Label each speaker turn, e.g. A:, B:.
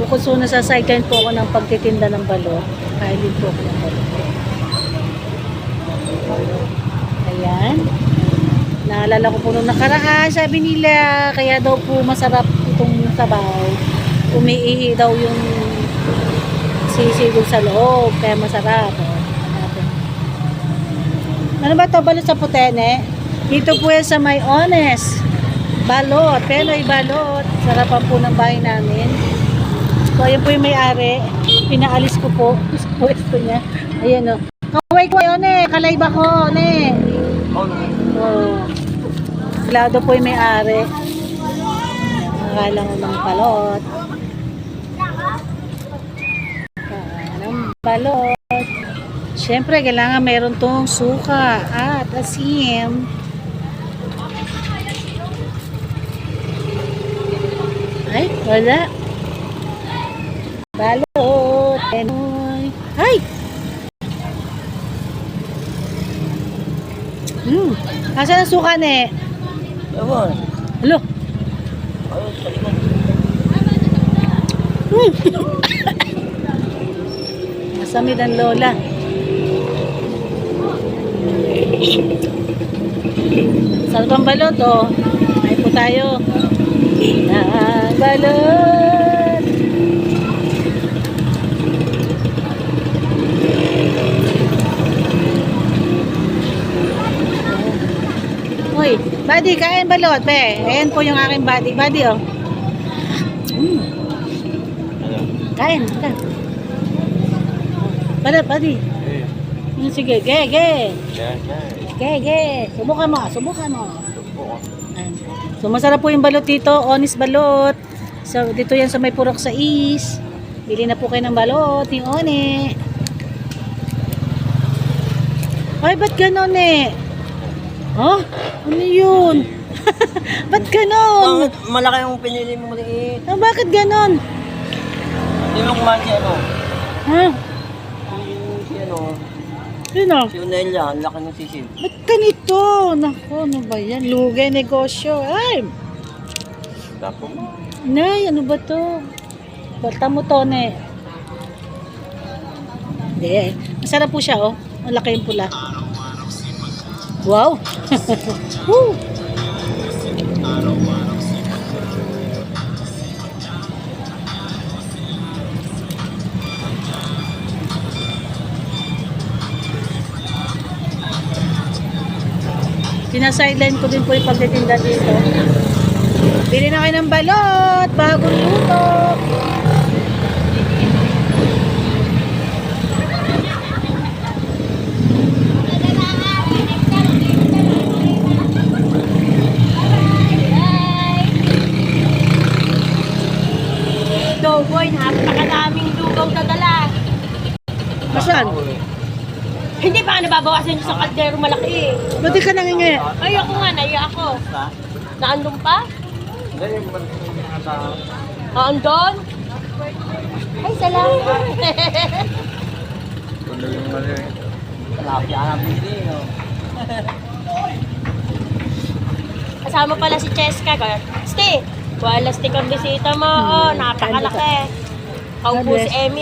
A: Bukod so nasa sideline po ako ng pagtitinda ng balot. Kailin po ako ng balot. Ayan. Naalala ko po nung nakaraan, sabi nila, kaya daw po masarap itong sabaw. Umiihi daw yung sisigol sa loob, kaya masarap. O, natin. Ano ba ito? Balot sa putene? Dito po yan sa may honest. Balot. Penoy balot. Sarapan po ng bahay namin. So, ayan po yung may-ari. Pinaalis ko po pwesto niya. Ayan o. Kaway ko yun eh. Kalayba ko, ne. Oh. Lado po yung may-ari. Akala ko ng balot. Ng balot. Siyempre, kailangan meron tong suka at asim. Ay, wala. Balot. Penoy. Ay! Hmm. Asa ang suka?
B: Ewan.
A: Alo.
B: Ayun, sa likod.
A: Hmm. Masamid ang lola. Sarap ang balot, oh. Ay po tayo. Ang balot. Uy, buddy, kain balot, be. Ayan po yung aking buddy. Buddy, oh. Mm. Kain, kain. Balot, buddy.
B: Eh,
A: Sige, ge, ge. Ge, ge. Subukan mo, subukan mo. Ayan. So, masarap po yung balot dito. Honest balot. So, dito yan sa may purok sa is. Bili na po kayo ng balot, yung one. Ay, ba't ganon eh? Oh, ano yun? ba't ganon?
B: Bakit malaki yung pinili mo maliit?
A: Ah, bakit ganon?
B: Hindi mo kumain ano?
A: Ha?
B: Ano?
A: Oh.
B: Si Unelia, ang laki ng sisid.
A: Ba't ganito? Naku, ano ba yan? Lugay negosyo. Ay,
B: Tapos,
A: Nay, ano ba to? Balta mo to, ne. Hindi. Masarap po siya, oh. Ang laki yung pula. Wow! Woo! Sinasideline ko din po yung pagtitinda dito. Bili na kayo ng balot, bagong luto.
C: Doughboy, napakadaming lugaw na dala.
A: Asan?
C: Hindi pa nababawasan yung sa kaldero malaki eh.
A: Ba't di ka nangingi?
C: Ay, ako nga, naiya ako. Naandun pa?
B: Hindi.
C: Naandun? Ay, salamat.
B: Tuloy yung mali. Ka na bili, no?
C: Kasama pala si Cheska. Ste, wala stick ang bisita mo. Oh, napakalaki.
A: Bless.
C: Emmy.